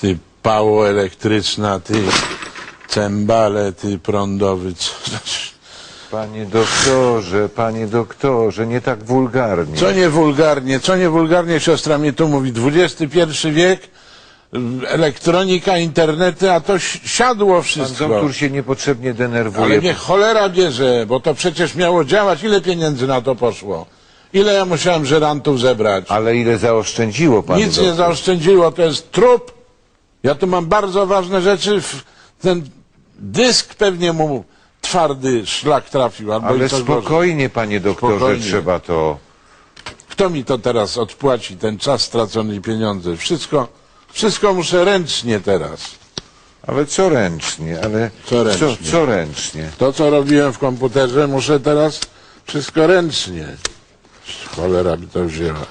ty pało elektryczna, ty cembale, ty prądowy. Co, Panie doktorze, panie doktorze, nie tak wulgarnie. co nie wulgarnie, co nie wulgarnie siostra mi tu mówi. XXI wiek, elektronika, internety, a to si- siadło Pan wszystko. doktor się niepotrzebnie denerwuje. Ale niech cholera bierze, bo to przecież miało działać. Ile pieniędzy na to poszło? Ile ja musiałem żerantów zebrać? Ale ile zaoszczędziło pan Nic nie zaoszczędziło, to jest trup. Ja tu mam bardzo ważne rzeczy. Ten dysk pewnie mu twardy szlak trafił. Albo Ale i coś gorzej. spokojnie, panie doktorze, Spokojnie. trzeba to... Kto mi to teraz odpłaci, ten czas stracony i pieniądze? Wszystko, wszystko muszę ręcznie teraz. Ale co ręcznie, ale... Co ręcznie? Co, co ręcznie? To, co robiłem w komputerze, muszę teraz wszystko ręcznie. Cholera by to wzięła.